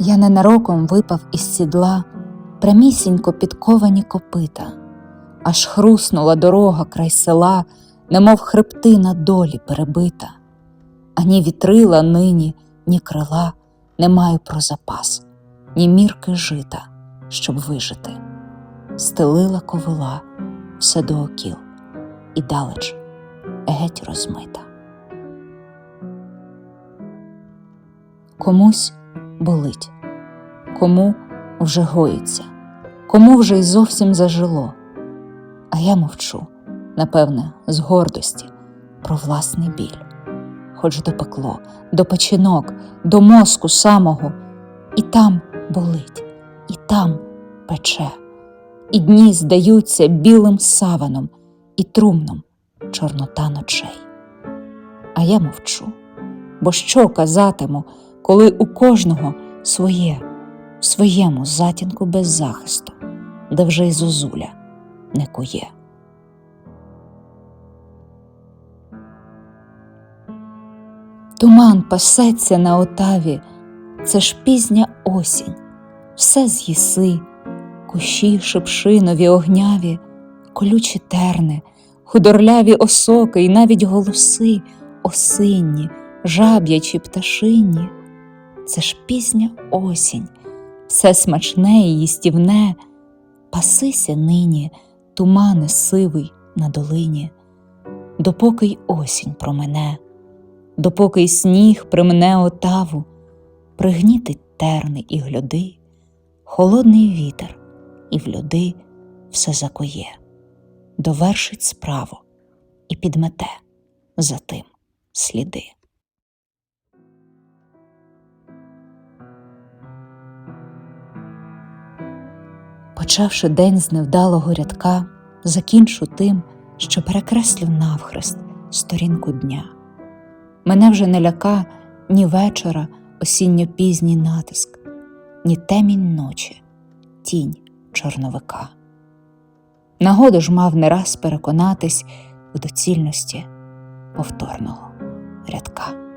Я ненароком випав із сідла, прямісінько підковані копита, аж хруснула дорога край села, немов хребтина долі перебита. Ані вітрила нині, ні крила не маю про запас, ні мірки жита, щоб вижити. Стелила ковила все до окіл, і далеч геть розмита. Комусь болить, кому вже гоїться, кому вже й зовсім зажило. А я мовчу, напевне, з гордості про власний біль, хоч допекло, до печінок, до мозку самого, і там болить, і там пече, і дні здаються білим саваном і трумном чорнота ночей. А я мовчу, бо що казатиму, коли у кожного своє, в своєму затінку без захисту, де вже й зозуля не кує. Туман пасеться на отаві, це ж пізня осінь, все з'їси, кущі шипшинові огняві, колючі терни, худорляві осоки і навіть голоси осинні, жаб'ячі пташині. Це ж пізня осінь, все смачне і їстівне, пасися нині, тумане сивий на долині, допоки й осінь промене, допоки й сніг примне отаву, пригнітить терни і гляди, холодний вітер, і в люди все закоє, довершить справу і підмете за тим сліди. Почавши день з невдалого рядка, закінчу тим, що перекреслю навхрест сторінку дня. Мене вже не ляка ні вечора осінньо-пізній натиск, ні темінь ночі, тінь чорновика. Нагоду ж мав не раз переконатись у доцільності повторного рядка.